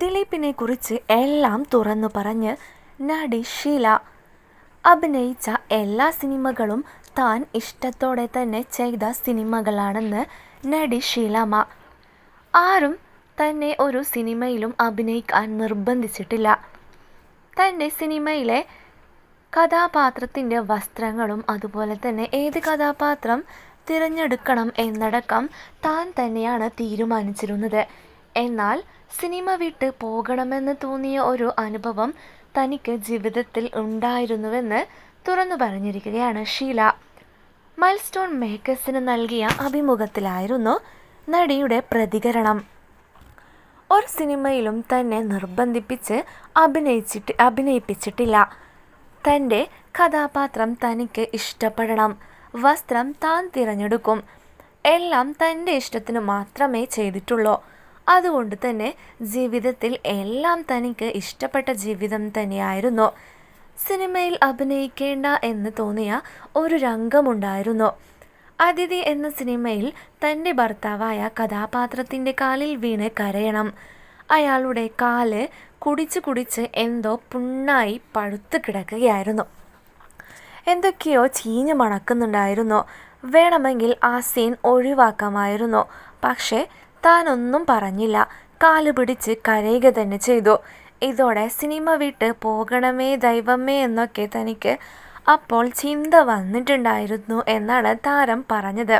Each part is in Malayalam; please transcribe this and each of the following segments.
ദിലീപിനെ കുറിച്ച് എല്ലാം തുറന്നു പറഞ്ഞ് നടി ഷീല അഭിനയിച്ച എല്ലാ സിനിമകളും താൻ ഇഷ്ടത്തോടെ തന്നെ ചെയ്ത സിനിമകളാണെന്ന് നടി ഷീലാമ ആരും തന്നെ ഒരു സിനിമയിലും അഭിനയിക്കാൻ നിർബന്ധിച്ചിട്ടില്ല. തന്റെ സിനിമയിലെ കഥാപാത്രത്തിന്റെ വസ്ത്രങ്ങളും അതുപോലെ തന്നെ ഏത് കഥാപാത്രം തിരഞ്ഞെടുക്കണം എന്നടക്കം താൻ തന്നെയാണ് തീരുമാനിച്ചിരുന്നത്. എന്നാൽ സിനിമ വിട്ട് പോകണമെന്ന് തോന്നിയ ഒരു അനുഭവം തനിക്ക് ജീവിതത്തിൽ ഉണ്ടായിരുന്നുവെന്ന് തുറന്നു പറഞ്ഞിരിക്കുകയാണ് ഷീല. മൈൽസ്റ്റോൺ മേക്കേഴ്സിന് നൽകിയ അഭിമുഖത്തിലായിരുന്നു നടിയുടെ പ്രതികരണം. ഒരു സിനിമയിലും തന്നെ നിർബന്ധിപ്പിച്ച് അഭിനയിച്ചിട്ട് അഭിനയിപ്പിച്ചിട്ടില്ല. തന്റെ കഥാപാത്രം തനിക്ക് ഇഷ്ടപ്പെടണം. വസ്ത്രം താൻ തിരഞ്ഞെടുക്കും. എല്ലാം തന്റെ ഇഷ്ടത്തിന് മാത്രമേ ചെയ്തിട്ടുള്ളൂ. അതുകൊണ്ട് തന്നെ ജീവിതത്തിൽ എല്ലാം തനിക്ക് ഇഷ്ടപ്പെട്ട ജീവിതം തന്നെയായിരുന്നു. സിനിമയിൽ അഭിനയിക്കേണ്ട എന്ന് തോന്നിയ ഒരു രംഗമുണ്ടായിരുന്നു. അതിഥി എന്ന സിനിമയിൽ തന്റെ ഭർത്താവായ കഥാപാത്രത്തിന്റെ കാലിൽ വീണ് കരയണം. അയാളുടെ കാൽ കുടിച്ച് കുടിച്ച് എന്തോ പുണ്ണായി പഴുത്ത് കിടക്കുകയായിരുന്നു. എന്തൊക്കെയോ ചീഞ്ഞ് മണക്കുന്നുണ്ടായിരുന്നു. വേണമെങ്കിൽ ആ സീൻ ഒഴിവാക്കാമായിരുന്നു. പക്ഷേ താനൊന്നും പറഞ്ഞില്ല. കാൽ പിടിച്ച് കരയുക തന്നെ ചെയ്തു. ഇതോടെ സിനിമ വിട്ട് പോകണമേ ദൈവമേ എന്നൊക്കെ തനിക്ക് അപ്പോൾ ചിന്ത വന്നിട്ടുണ്ടായിരുന്നു എന്നാണ് താരം പറഞ്ഞത്.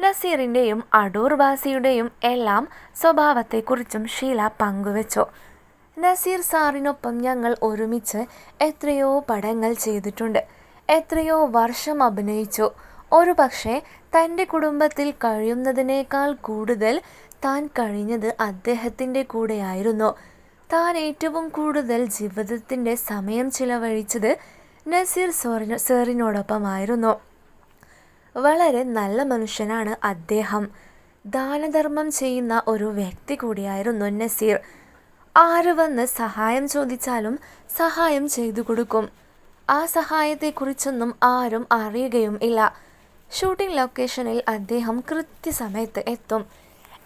നസീറിന്റെയും അടൂർ ബാസിയുടെയും എല്ലാം സ്വഭാവത്തെക്കുറിച്ചും ഷീല പങ്കുവച്ചു. നസീർ സാറിനൊപ്പം ഞങ്ങൾ ഒരുമിച്ച് എത്രയോ പടങ്ങൾ ചെയ്തിട്ടുണ്ട്. എത്രയോ വർഷം അഭിനയിച്ചു. ഒരു പക്ഷേ തന്റെ കുടുംബത്തിൽ കഴിയുന്നതിനേക്കാൾ കൂടുതൽ താൻ കഴിഞ്ഞത് അദ്ദേഹത്തിന്റെ കൂടെയായിരുന്നു. താൻ ഏറ്റവും കൂടുതൽ ജീവിതത്തിന്റെ സമയം ചിലവഴിച്ചത് നസീർ സോറിനോ സേറിനോടൊപ്പമായിരുന്നു. വളരെ നല്ല മനുഷ്യനാണ് അദ്ദേഹം. ദാനധർമ്മം ചെയ്യുന്ന ഒരു വ്യക്തി കൂടിയായിരുന്നു നസീർ. ആര് വന്ന് സഹായം ചോദിച്ചാലും സഹായം ചെയ്തു കൊടുക്കും. ആ സഹായത്തെക്കുറിച്ചൊന്നും ആരും അറിയുകയും ഇല്ല. ഷൂട്ടിംഗ് ലൊക്കേഷനിൽ അദ്ദേഹം കൃത്യസമയത്ത് എത്തും.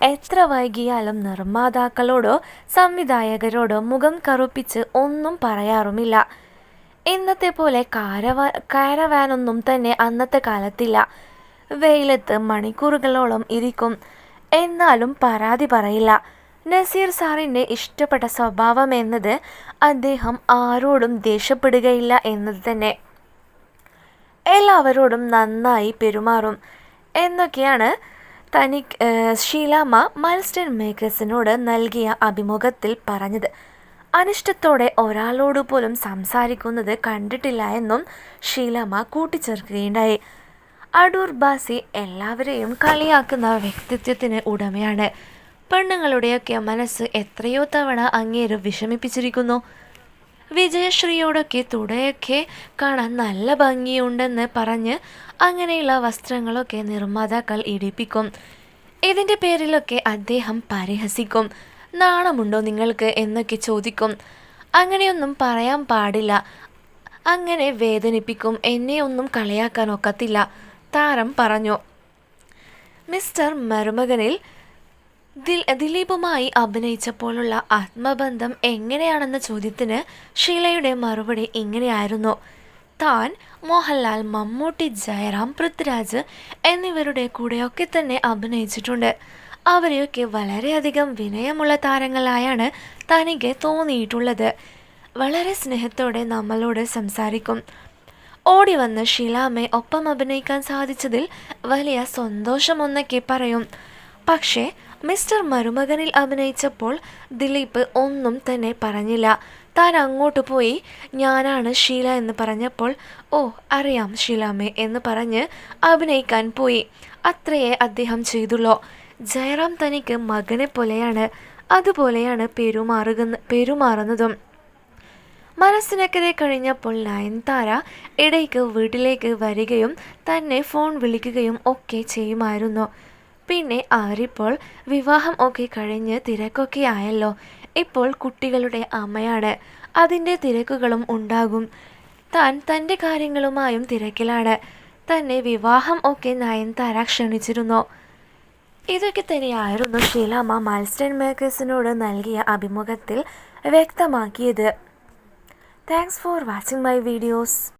എത്ര വൈകിയാലും നിർമ്മാതാക്കളോടോ സംവിധായകരോടോ മുഖം കറുപ്പിച്ച് ഒന്നും പറയാറുമില്ല. ഇന്നത്തെ പോലെ കാരവാ കാരവാനൊന്നും തന്നെ അന്നത്തെ കാലത്തില്ല. വെയിലത്ത് മണിക്കൂറുകളോളം ഇരിക്കും. എന്നാലും പരാതി പറയില്ല. നസീർ സാറിന്റെ ഇഷ്ടപ്പെട്ട സ്വഭാവം എന്നത് അദ്ദേഹം ആരോടും ദേഷ്യപ്പെടുകയില്ല എന്നത് തന്നെ. എല്ലാവരോടും നന്നായി പെരുമാറും എന്നൊക്കെയാണ് തനിക്ക് ഷീലാമ്മ മൈൽസ്റ്റൈൻ മേക്കേഴ്സിനോട് നൽകിയ അഭിമുഖത്തിൽ പറഞ്ഞത്. അനിഷ്ടത്തോടെ ഒരാളോട് പോലും സംസാരിക്കുന്നത് കണ്ടിട്ടില്ല എന്നും ഷീലാമ്മ കൂട്ടിച്ചേർക്കുകയുണ്ടായി. അടൂർ ബാസി എല്ലാവരെയും കളിയാക്കുന്ന വ്യക്തിത്വത്തിന് ഉടമയാണ്. പെണ്ണുങ്ങളുടെയൊക്കെ മനസ്സ് എത്രയോ തവണ അങ്ങേര് വിഷമിപ്പിച്ചിരിക്കുന്നു. വിജയശ്രീയോടൊക്കെ തുടയൊക്കെ കാണാൻ നല്ല ഭംഗിയുണ്ടെന്ന് പറഞ്ഞ് അങ്ങനെയുള്ള വസ്ത്രങ്ങളൊക്കെ നിർമ്മാതാക്കൾ ഇടിപ്പിക്കും. ഇതിന്റെ പേരിലൊക്കെ അദ്ദേഹം പരിഹസിക്കും. നാണമുണ്ടോ നിങ്ങൾക്ക്? എന്നൊക്കെ ചോദിക്കും. അങ്ങനെയൊന്നും പറയാൻ പാടില്ല. അങ്ങനെ വേദനിപ്പിക്കും. എന്നെ ഒന്നും കളിയാക്കാൻ ഒക്കത്തില്ല. താരം പറഞ്ഞു. മിസ്റ്റർ മരുമകനിൽ ദിലീപുമായി അഭിനയിച്ചപ്പോഴുള്ള ആത്മബന്ധം എങ്ങനെയാണെന്ന ചോദ്യത്തിന് ഷീലയുടെ മറുപടി ഇങ്ങനെയായിരുന്നു. താൻ മോഹൻലാൽ മമ്മൂട്ടി ജയറാം പൃഥ്വിരാജ് എന്നിവരുടെ കൂടെയൊക്കെ തന്നെ അഭിനയിച്ചിട്ടുണ്ട്. അവരെയൊക്കെ വളരെയധികം വിനയമുള്ള താരങ്ങളായാണ് തനിക്ക് തോന്നിയിട്ടുള്ളത്. വളരെ സ്നേഹത്തോടെ നമ്മളോട് സംസാരിക്കും. ഓടി വന്ന് ഷീലാമ്മയെ ഒപ്പം അഭിനയിക്കാൻ സാധിച്ചതിൽ വലിയ സന്തോഷമൊന്നൊക്കെ പറയും. പക്ഷേ മിസ്റ്റർ മരുമകനിൽ അഭിനയിച്ചപ്പോൾ ദിലീപ് ഒന്നും തന്നെ പറഞ്ഞില്ല. താൻ അങ്ങോട്ട് പോയി ഞാനാണ് ഷീല എന്ന് പറഞ്ഞപ്പോൾ ഓ അറിയാം ഷീലാമേ എന്ന് പറഞ്ഞ് അഭിനയിക്കാൻ പോയി. അത്രയേ അദ്ദേഹം ചെയ്തുള്ളൂ. ജയറാം തനിക്ക് മകനെ പോലെയാണ്. അതുപോലെയാണ് പെരുമാറുക പെരുമാറുന്നതും. മനസ്സിനക്കരെ കഴിഞ്ഞപ്പോൾ നയൻതാര ഇടയ്ക്ക് വീട്ടിലേക്ക് വരികയും തന്നെ ഫോൺ വിളിക്കുകയും ഒക്കെ ചെയ്യുമായിരുന്നു. പിന്നെ ആരിപ്പോൾ വിവാഹം ഒക്കെ കഴിഞ്ഞ് തിരക്കൊക്കെ ആയല്ലോ. ഇപ്പോൾ കുട്ടികളുടെ അമ്മയാണ്. അതിന്റെ തിരക്കുകളും ഉണ്ടാകും. താൻ തന്റെ കാര്യങ്ങളുമായും തിരക്കിലാണ്. തന്നെ വിവാഹം ഒക്കെ നയൻതാര ക്ഷണിച്ചിരുന്നു. ഇതൊക്കെ തന്നെയായിരുന്നു ഷീലാമ്മ മൈൽസ്റ്റൈൻ മേക്കേഴ്സിനോട് നൽകിയ അഭിമുഖത്തിൽ വ്യക്തമാക്കിയത്. Thanks for watching my videos